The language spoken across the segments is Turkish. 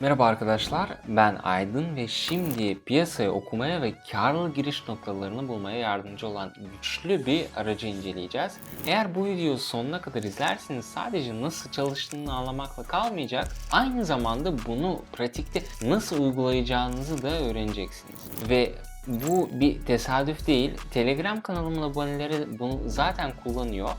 Merhaba arkadaşlar, ben Aydın ve şimdi piyasayı okumaya ve karlı giriş noktalarını bulmaya yardımcı olan güçlü bir aracı inceleyeceğiz. Eğer bu videoyu sonuna kadar izlerseniz sadece nasıl çalıştığını anlamakla kalmayacak, aynı zamanda bunu pratikte nasıl uygulayacağınızı da öğreneceksiniz. Ve bu bir tesadüf değil, Telegram kanalımın aboneleri bunu zaten kullanıyor.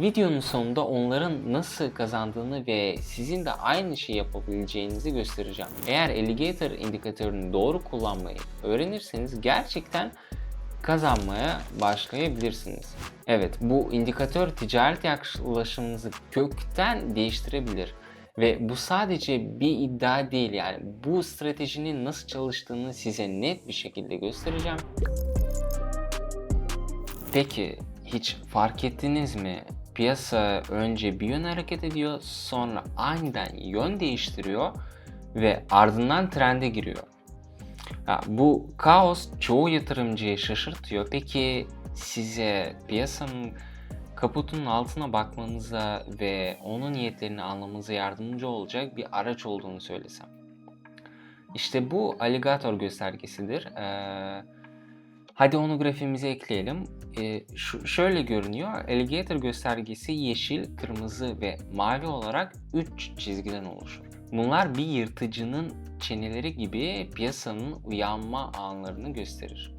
Videonun sonunda onların nasıl kazandığını ve sizin de aynı şeyi yapabileceğinizi göstereceğim. Eğer Alligator indikatörünü doğru kullanmayı öğrenirseniz gerçekten kazanmaya başlayabilirsiniz. Evet, bu indikatör ticaret yaklaşımınızı kökten değiştirebilir. Ve bu sadece bir iddia değil yani bu stratejinin nasıl çalıştığını size net bir şekilde göstereceğim. Peki hiç fark ettiniz mi? Piyasa önce bir yön hareket ediyor, sonra aniden yön değiştiriyor ve ardından trende giriyor. Ha, bu kaos çoğu yatırımcıyı şaşırtıyor. Peki size piyasanın kaputunun altına bakmanıza ve onun niyetlerini anlamanıza yardımcı olacak bir araç olduğunu söylesem. İşte bu aligator göstergesidir. Ee, Hadi onu grafiğimize ekleyelim. Ee, şöyle görünüyor. Alligator göstergesi yeşil, kırmızı ve mavi olarak 3 çizgiden oluşur. Bunlar bir yırtıcının çeneleri gibi piyasanın uyanma anlarını gösterir.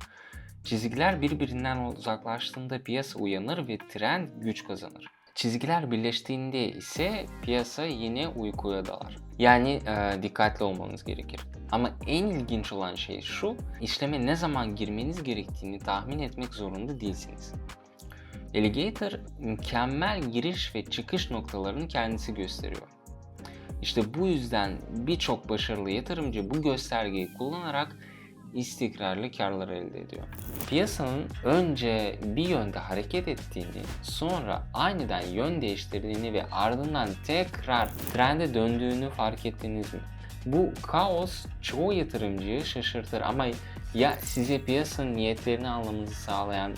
Çizgiler birbirinden uzaklaştığında piyasa uyanır ve trend güç kazanır. Çizgiler birleştiğinde ise piyasa yine uykuya dalar. Yani e, dikkatli olmanız gerekir. Ama en ilginç olan şey şu, işleme ne zaman girmeniz gerektiğini tahmin etmek zorunda değilsiniz. Alligator mükemmel giriş ve çıkış noktalarını kendisi gösteriyor. İşte bu yüzden birçok başarılı yatırımcı bu göstergeyi kullanarak istikrarlı karlar elde ediyor. Piyasanın önce bir yönde hareket ettiğini, sonra aniden yön değiştirdiğini ve ardından tekrar trende döndüğünü fark ettiniz mi? Bu kaos çoğu yatırımcıyı şaşırtır ama ya size piyasanın niyetlerini anlamanızı sağlayan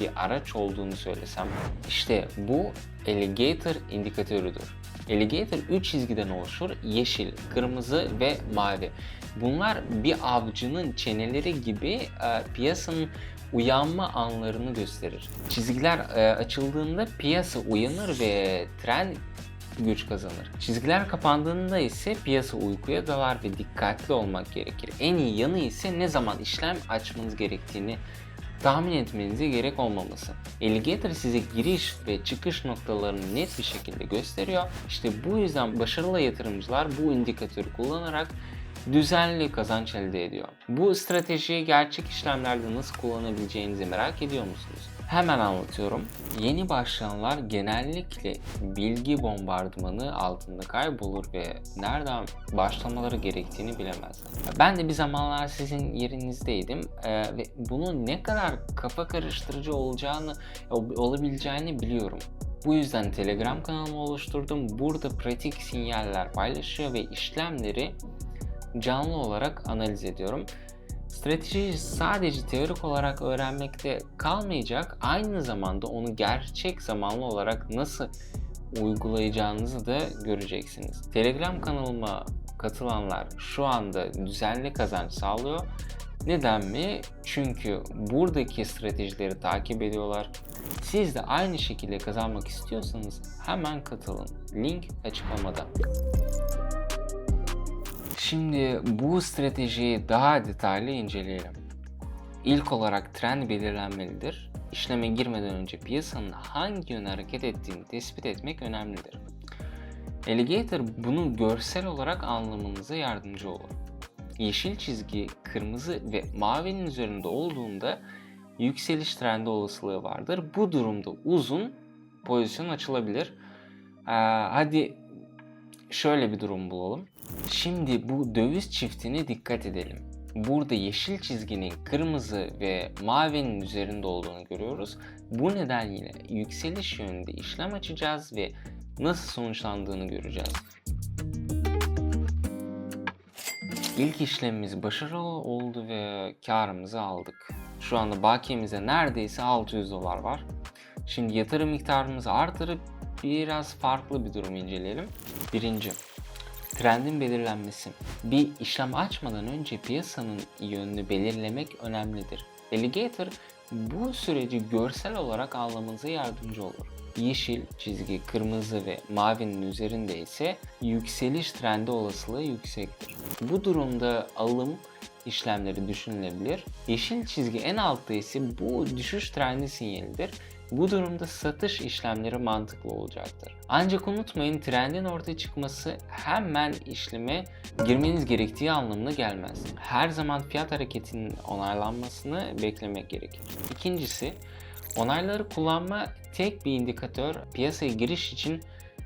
bir araç olduğunu söylesem işte bu Alligator indikatörüdür. Alligator 3 çizgiden oluşur. Yeşil, kırmızı ve mavi. Bunlar bir avcının çeneleri gibi e, piyasanın uyanma anlarını gösterir. Çizgiler e, açıldığında piyasa uyanır ve trend güç kazanır. Çizgiler kapandığında ise piyasa uykuya dalar ve dikkatli olmak gerekir. En iyi yanı ise ne zaman işlem açmanız gerektiğini tahmin etmenize gerek olmaması. Alligator size giriş ve çıkış noktalarını net bir şekilde gösteriyor. İşte bu yüzden başarılı yatırımcılar bu indikatörü kullanarak düzenli kazanç elde ediyor. Bu stratejiyi gerçek işlemlerde nasıl kullanabileceğinizi merak ediyor musunuz? Hemen anlatıyorum. Yeni başlayanlar genellikle bilgi bombardımanı altında kaybolur ve nereden başlamaları gerektiğini bilemezler. Ben de bir zamanlar sizin yerinizdeydim ee, ve bunun ne kadar kafa karıştırıcı olacağını olabileceğini biliyorum. Bu yüzden Telegram kanalımı oluşturdum. Burada pratik sinyaller paylaşıyor ve işlemleri canlı olarak analiz ediyorum. Stratejiyi sadece teorik olarak öğrenmekte kalmayacak, aynı zamanda onu gerçek zamanlı olarak nasıl uygulayacağınızı da göreceksiniz. Telegram kanalıma katılanlar şu anda düzenli kazanç sağlıyor. Neden mi? Çünkü buradaki stratejileri takip ediyorlar. Siz de aynı şekilde kazanmak istiyorsanız hemen katılın. Link açıklamada. Şimdi bu stratejiyi daha detaylı inceleyelim. İlk olarak trend belirlenmelidir. İşleme girmeden önce piyasanın hangi yöne hareket ettiğini tespit etmek önemlidir. Alligator bunu görsel olarak anlamanıza yardımcı olur. Yeşil çizgi kırmızı ve mavinin üzerinde olduğunda yükseliş trendi olasılığı vardır. Bu durumda uzun pozisyon açılabilir. Ee, hadi şöyle bir durum bulalım. Şimdi bu döviz çiftine dikkat edelim. Burada yeşil çizginin kırmızı ve mavinin üzerinde olduğunu görüyoruz. Bu nedenle yükseliş yönünde işlem açacağız ve nasıl sonuçlandığını göreceğiz. İlk işlemimiz başarılı oldu ve karımızı aldık. Şu anda bakiyemize neredeyse 600 dolar var. Şimdi yatırım miktarımızı artırıp biraz farklı bir durum inceleyelim. Birinci, Trendin belirlenmesi. Bir işlem açmadan önce piyasanın yönünü belirlemek önemlidir. Alligator bu süreci görsel olarak anlamanıza yardımcı olur. Yeşil çizgi, kırmızı ve mavinin üzerinde ise yükseliş trendi olasılığı yüksektir. Bu durumda alım işlemleri düşünülebilir. Yeşil çizgi en altta ise bu düşüş trendi sinyalidir. Bu durumda satış işlemleri mantıklı olacaktır. Ancak unutmayın trendin ortaya çıkması hemen işleme girmeniz gerektiği anlamına gelmez. Her zaman fiyat hareketinin onaylanmasını beklemek gerekir. İkincisi, onayları kullanma tek bir indikatör piyasaya giriş için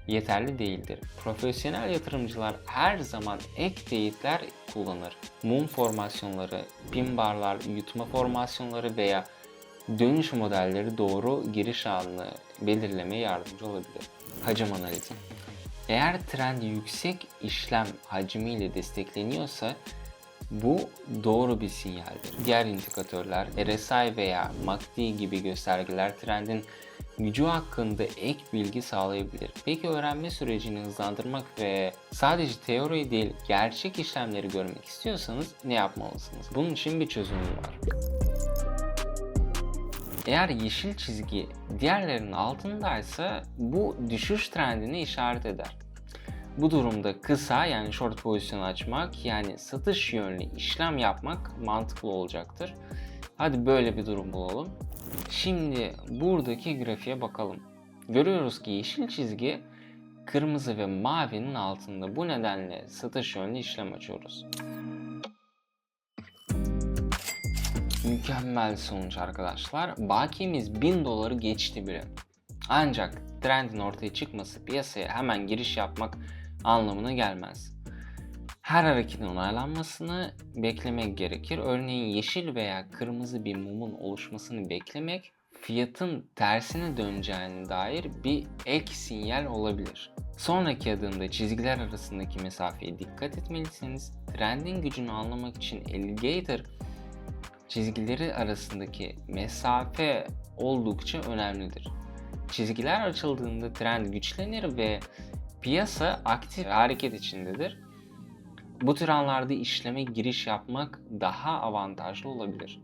yeterli değildir. Profesyonel yatırımcılar her zaman ek teyitler kullanır. Mum formasyonları, pin barlar, yutma formasyonları veya dönüş modelleri doğru giriş anını belirlemeye yardımcı olabilir. Hacim analizi. Eğer trend yüksek işlem hacmiyle destekleniyorsa bu doğru bir sinyaldir. Diğer indikatörler RSI veya MACD gibi göstergeler trendin gücü hakkında ek bilgi sağlayabilir. Peki öğrenme sürecini hızlandırmak ve sadece teori değil gerçek işlemleri görmek istiyorsanız ne yapmalısınız? Bunun için bir çözümüm var. Eğer yeşil çizgi diğerlerinin altındaysa bu düşüş trendini işaret eder. Bu durumda kısa yani short pozisyon açmak yani satış yönlü işlem yapmak mantıklı olacaktır. Hadi böyle bir durum bulalım. Şimdi buradaki grafiğe bakalım. Görüyoruz ki yeşil çizgi kırmızı ve mavinin altında. Bu nedenle satış yönlü işlem açıyoruz. Mükemmel sonuç arkadaşlar. Bakiyemiz 1000 doları geçti bile. Ancak trendin ortaya çıkması piyasaya hemen giriş yapmak anlamına gelmez. Her hareketin onaylanmasını beklemek gerekir. Örneğin yeşil veya kırmızı bir mumun oluşmasını beklemek fiyatın tersine döneceğine dair bir ek sinyal olabilir. Sonraki adımda çizgiler arasındaki mesafeye dikkat etmelisiniz. Trendin gücünü anlamak için Alligator çizgileri arasındaki mesafe oldukça önemlidir. Çizgiler açıldığında trend güçlenir ve piyasa aktif hareket içindedir. Bu tür anlarda işleme giriş yapmak daha avantajlı olabilir.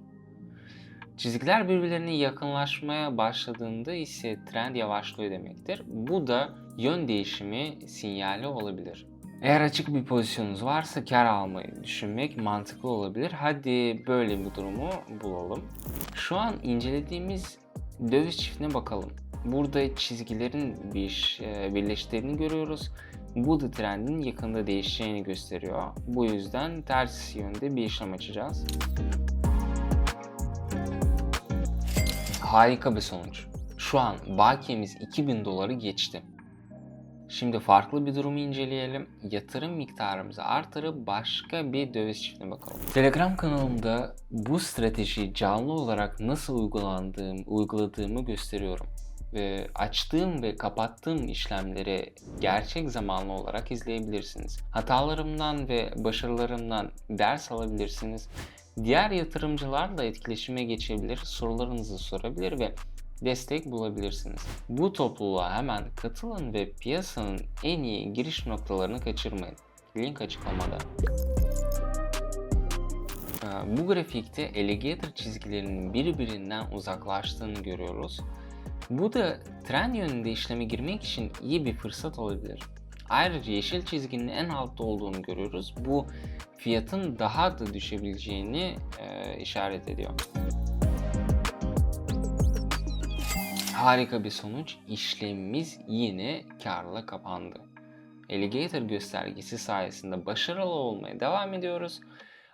Çizgiler birbirlerine yakınlaşmaya başladığında ise trend yavaşlıyor demektir. Bu da yön değişimi sinyali olabilir. Eğer açık bir pozisyonunuz varsa kar almayı düşünmek mantıklı olabilir. Hadi böyle bir durumu bulalım. Şu an incelediğimiz döviz çiftine bakalım. Burada çizgilerin bir e, birleştiğini görüyoruz. Bu da trendin yakında değişeceğini gösteriyor. Bu yüzden ters yönde bir işlem açacağız. Harika bir sonuç. Şu an bakiyemiz 2000 doları geçti. Şimdi farklı bir durumu inceleyelim. Yatırım miktarımızı artırıp başka bir döviz çiftine bakalım. Telegram kanalımda bu strateji canlı olarak nasıl uygulandığım, uyguladığımı gösteriyorum. Ve açtığım ve kapattığım işlemleri gerçek zamanlı olarak izleyebilirsiniz. Hatalarımdan ve başarılarımdan ders alabilirsiniz. Diğer yatırımcılarla etkileşime geçebilir, sorularınızı sorabilir ve destek bulabilirsiniz. Bu topluluğa hemen katılın ve piyasanın en iyi giriş noktalarını kaçırmayın. Link açıklamada. Ee, bu grafikte alligator çizgilerinin birbirinden uzaklaştığını görüyoruz. Bu da trend yönünde işleme girmek için iyi bir fırsat olabilir. Ayrıca yeşil çizginin en altta olduğunu görüyoruz. Bu fiyatın daha da düşebileceğini e, işaret ediyor. Harika bir sonuç. İşlemimiz yine karla kapandı. Alligator göstergesi sayesinde başarılı olmaya devam ediyoruz.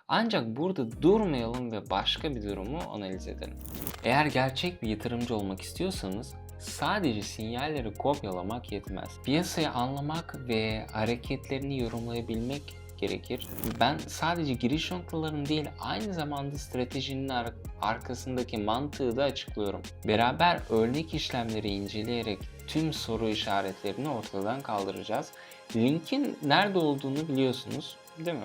Ancak burada durmayalım ve başka bir durumu analiz edelim. Eğer gerçek bir yatırımcı olmak istiyorsanız sadece sinyalleri kopyalamak yetmez. Piyasayı anlamak ve hareketlerini yorumlayabilmek gerekir. Ben sadece giriş noktalarını değil aynı zamanda stratejinin ar- arkasındaki mantığı da açıklıyorum. Beraber örnek işlemleri inceleyerek tüm soru işaretlerini ortadan kaldıracağız. Linkin nerede olduğunu biliyorsunuz değil mi?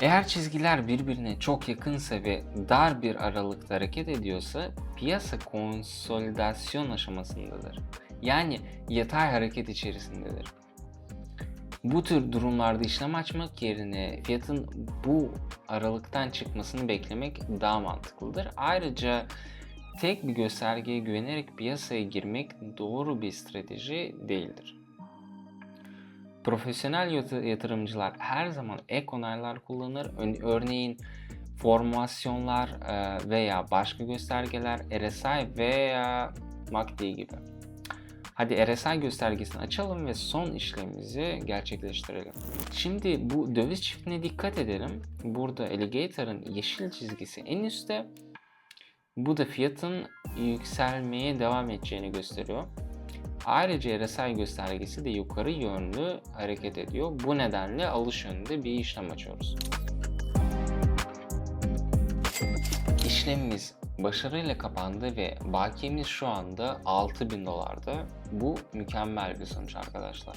Eğer çizgiler birbirine çok yakınsa ve dar bir aralıkta hareket ediyorsa piyasa konsolidasyon aşamasındadır. Yani yatay hareket içerisindedir. Bu tür durumlarda işlem açmak yerine fiyatın bu aralıktan çıkmasını beklemek daha mantıklıdır. Ayrıca tek bir göstergeye güvenerek piyasaya girmek doğru bir strateji değildir. Profesyonel yat- yatırımcılar her zaman ek onaylar kullanır. Örneğin formasyonlar veya başka göstergeler RSI veya MACD gibi. Hadi RSI göstergesini açalım ve son işlemimizi gerçekleştirelim. Şimdi bu döviz çiftine dikkat edelim. Burada Alligator'ın yeşil çizgisi en üstte. Bu da fiyatın yükselmeye devam edeceğini gösteriyor. Ayrıca RSI göstergesi de yukarı yönlü hareket ediyor. Bu nedenle alış yönünde bir işlem açıyoruz. İşlemimiz başarıyla kapandı ve bakiyemiz şu anda 6000 dolarda. Bu mükemmel bir sonuç arkadaşlar.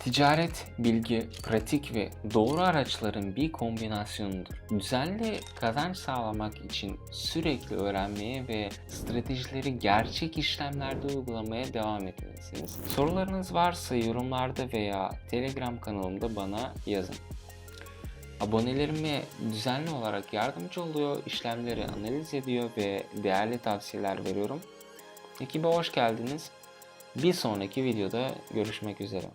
Ticaret, bilgi, pratik ve doğru araçların bir kombinasyonudur. Düzenli kazanç sağlamak için sürekli öğrenmeye ve stratejileri gerçek işlemlerde uygulamaya devam etmelisiniz. Sorularınız varsa yorumlarda veya Telegram kanalımda bana yazın. Abonelerime düzenli olarak yardımcı oluyor, işlemleri analiz ediyor ve değerli tavsiyeler veriyorum. Ekibe hoş geldiniz. Bir sonraki videoda görüşmek üzere.